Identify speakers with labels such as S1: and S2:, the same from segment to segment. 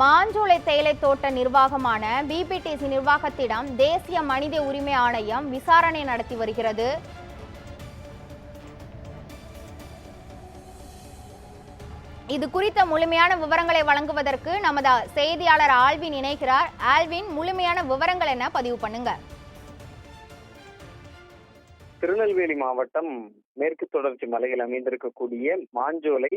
S1: மாஞ்சோலை தேயிலை தோட்ட நிர்வாகமான பிபிடிசி நிர்வாகத்திடம் தேசிய மனித உரிமை ஆணையம் விசாரணை நடத்தி வருகிறது. இது குறித்த முழுமையான விவரங்களை வழங்குவதற்கு நமது செய்தியாளர் ஆல்வின் இணைகிறார். ஆல்வின் முழுமையான விவரங்கள் என்ன? பதிவு பண்ணுங்க.
S2: திருநெல்வேலி மாவட்டம் மேற்கு தொடர்ச்சி மலையில் அமைந்திருக்கக்கூடிய மாஞ்சோலை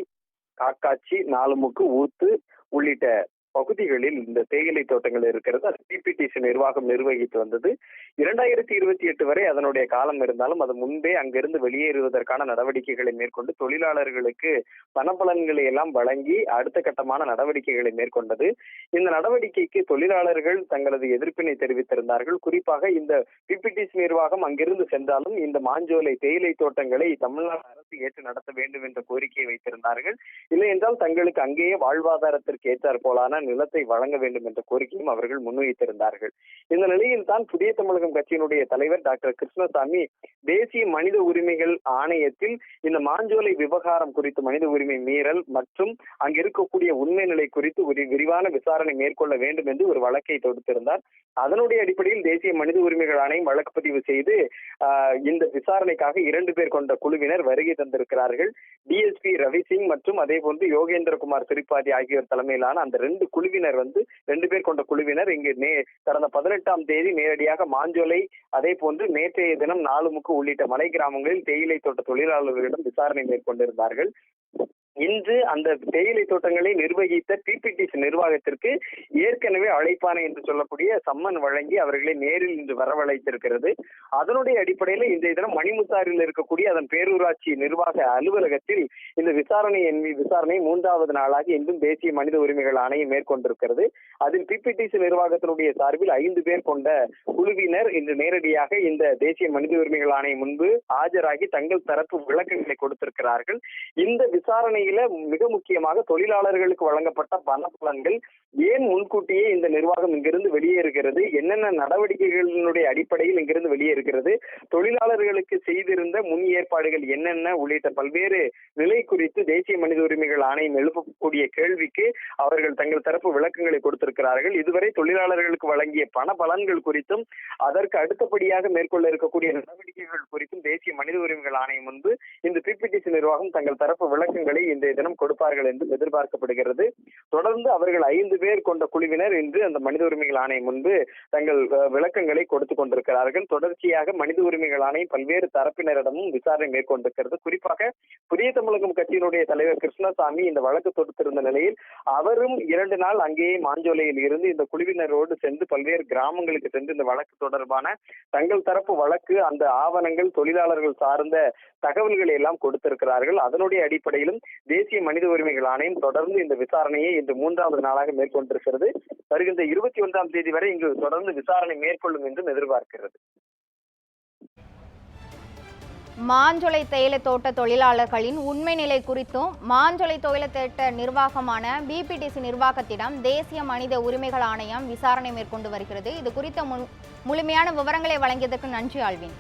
S2: காக்காச்சி நாலுமுக்கு ஊத்து உள்ளிட்ட பகுதிகளில் இந்த தேயிலை தோட்டங்கள் இருக்கிறது. அது பிபிடிசி நிர்வாகம் நிர்வகித்து வந்தது. இரண்டாயிரத்தி இருபத்தி எட்டு வரை அதனுடைய காலம் இருந்தாலும் அது முன்பே அங்கிருந்து வெளியேறுவதற்கான நடவடிக்கைகளை மேற்கொண்டு தொழிலாளர்களுக்கு பணப்பலன்களை எல்லாம் வழங்கி அடுத்த கட்டமான நடவடிக்கைகளை மேற்கொண்டது. இந்த நடவடிக்கைக்கு தொழிலாளர்கள் தங்களது எதிர்ப்பினை தெரிவித்திருந்தார்கள். குறிப்பாக இந்த பிபிடிசி நிர்வாகம் அங்கிருந்து சென்றாலும் இந்த மாஞ்சோலை தேயிலை தோட்டங்களை தமிழ்நாடு அரசு ஏற்று நடத்த வேண்டும் என்ற கோரிக்கையை வைத்திருந்தார்கள். இல்லை என்றால் தங்களுக்கு அங்கேயே வாழ்வாதாரத்திற்கு ஏற்றார் போலான நிலத்தை வழங்க வேண்டும் என்ற கோரிக்கையும் அவர்கள் முன்வைத்திருந்தார்கள். இந்த நிலையில் தான் புதிய தமிழகம் கட்சியினுடைய தலைவர் டாக்டர் கிருஷ்ணசாமி தேசிய மனித உரிமைகள் ஆணையத்தில் இந்த மாஞ்சோலை விவகாரம் குறித்து மனித உரிமை மீறல் மற்றும் அங்கு இருக்கக்கூடிய உண்மை நிலை குறித்து ஒரு விரிவான விசாரணை மேற்கொள்ள வேண்டும் என்று ஒரு வழக்கை தொடுத்திருந்தார். அதனுடைய அடிப்படையில் தேசிய மனித உரிமைகள் ஆணையம் வழக்கு பதிவு செய்து இந்த விசாரணைக்காக இரண்டு பேர் கொண்ட குழுவினர் வருகை தந்திருக்கிறார்கள். டிஎஸ்பி ரவிசிங் மற்றும் அதே போன்று யோகேந்திரகுமார் திரிபாதி ஆகியோர் தலைமையிலான அந்த ரெண்டு குழுவினர் வந்து ரெண்டு பேர் கொண்ட குழுவினர் இங்கு நே கடந்த பதினெட்டாம் தேதி நேரடியாக மாஞ்சோலை அதே போன்று நேற்றைய தினம் நாலுமுக்கு உள்ளிட்ட மலை கிராமங்களில் தேயிலை தோட்ட தொழிலாளர்களிடம் விசாரணை மேற்கொண்டிருந்தார்கள். இன்று அந்த தேயிலை தோட்டங்களை நிர்வகித்த பிபிடிசி நிர்வாகத்திற்கு ஏற்கனவே அழைப்பானை என்று சொல்லக்கூடிய சம்மன் வழங்கி அவர்களை நேரில் இன்று வரவழைத்திருக்கிறது. அதனுடைய அடிப்படையில் இன்றைய தினம் மணிமுத்தாரில் இருக்கக்கூடிய அதன் பேரூராட்சி நிர்வாக அலுவலகத்தில் இந்த விசாரணை என்பி விசாரணை மூன்றாவது நாளாக இன்றும் தேசிய மனித உரிமைகள் ஆணையம் மேற்கொண்டிருக்கிறது. அதில் பிபிடிசி நிர்வாகத்தினுடைய சார்பில் ஐந்து பேர் கொண்ட குழுவினர் இன்று நேரடியாக இந்த தேசிய மனித உரிமைகள் ஆணையம் முன்பு ஆஜராகி தங்கள் தரப்பு விளக்கங்களை கொடுத்திருக்கிறார்கள். இந்த விசாரணை விசாரணையில மிக முக்கியமாக தொழிலாளர்களுக்கு வழங்கப்பட்ட பண பலன்கள் ஏன் முன்கூட்டியே இந்த நிர்வாகம் இங்கிருந்து வெளியேறுகிறது என்னென்ன நடவடிக்கைகளினுடைய அடிப்படையில் இங்கிருந்து வெளியேறுகிறது தொழிலாளர்களுக்கு செய்திருந்த முன் ஏற்பாடுகள் என்னென்ன? உள்ளிட்ட பல்வேறு நிலை குறித்து தேசிய மனித உரிமைகள் ஆணையம் எழுப்பக்கூடிய கேள்விக்கு அவர்கள் தங்கள் தரப்பு விளக்கங்களை கொடுத்திருக்கிறார்கள். இதுவரை தொழிலாளர்களுக்கு வழங்கிய பண பலன்கள் குறித்தும் அதற்கு அடுத்தபடியாக மேற்கொள்ள இருக்கக்கூடிய நடவடிக்கைகள் குறித்தும் தேசிய மனித உரிமைகள் ஆணையம் முன்பு இந்த பிபிடிசி நிர்வாகம் தங்கள் தரப்பு விளக்கங்களை இன்றைய தினம் கொடுப்பார்கள் என்று எதிர்பார்க்கப்படுகிறது. தொடர்ந்து அவர்கள் ஐந்து பேர் கொண்ட குழுவினர் இன்று அந்த மனித உரிமைகள் ஆணையம் முன்பு தங்கள் விளக்கங்களை கொடுத்து கொண்டிருக்கிறார்கள். தொடர்ச்சியாக மனித உரிமைகள் ஆணையம் பல்வேறு தரப்பினரிடமும் விசாரணை மேற்கொண்டிருக்கிறது. குறிப்பாக புதிய தமிழகம் கட்சியினுடைய தலைவர் கிருஷ்ணசாமி இந்த வழக்கு தொடுத்திருந்த நிலையில் அவரும் இரண்டு நாள் அங்கேயே மாஞ்சோலையில் இருந்து இந்த குழுவினரோடு சென்று பல்வேறு கிராமங்களுக்கு சென்று இந்த வழக்கு தொடர்பான தங்கள் தரப்பு வழக்கு அந்த ஆவணங்கள் தொழிலாளர்கள் சார்ந்த தகவல்களை எல்லாம் கொடுத்திருக்கிறார்கள். அதனுடைய அடிப்படையிலும் தேசிய மனித உரிமைகள் ஆணையம் தொடர்ந்து இந்த விசாரணையை இன்று மூன்றாவது நாளாக கொண்டிருக்கிறது வருகின்ற இருபத்தி ஒன்றாம் தேதி வரை இங்கு தொடர்ந்து விசாரணை மேற்கொள்ளும் என்றும் எதிர்பார்க்கிறது.
S1: மாஞ்சோலை தேயிலை தோட்ட தொழிலாளர்களின் உண்மை நிலை குறித்தும் மாஞ்சோலை தொழில திட்ட நிர்வாகமான பிபிடிசி நிர்வாகத்திடம் தேசிய மனித உரிமைகள் ஆணையம் விசாரணை மேற்கொண்டு வருகிறது. இது குறித்த முழுமையான விவரங்களை வழங்கியதற்கு நன்றி ஆழ்வின்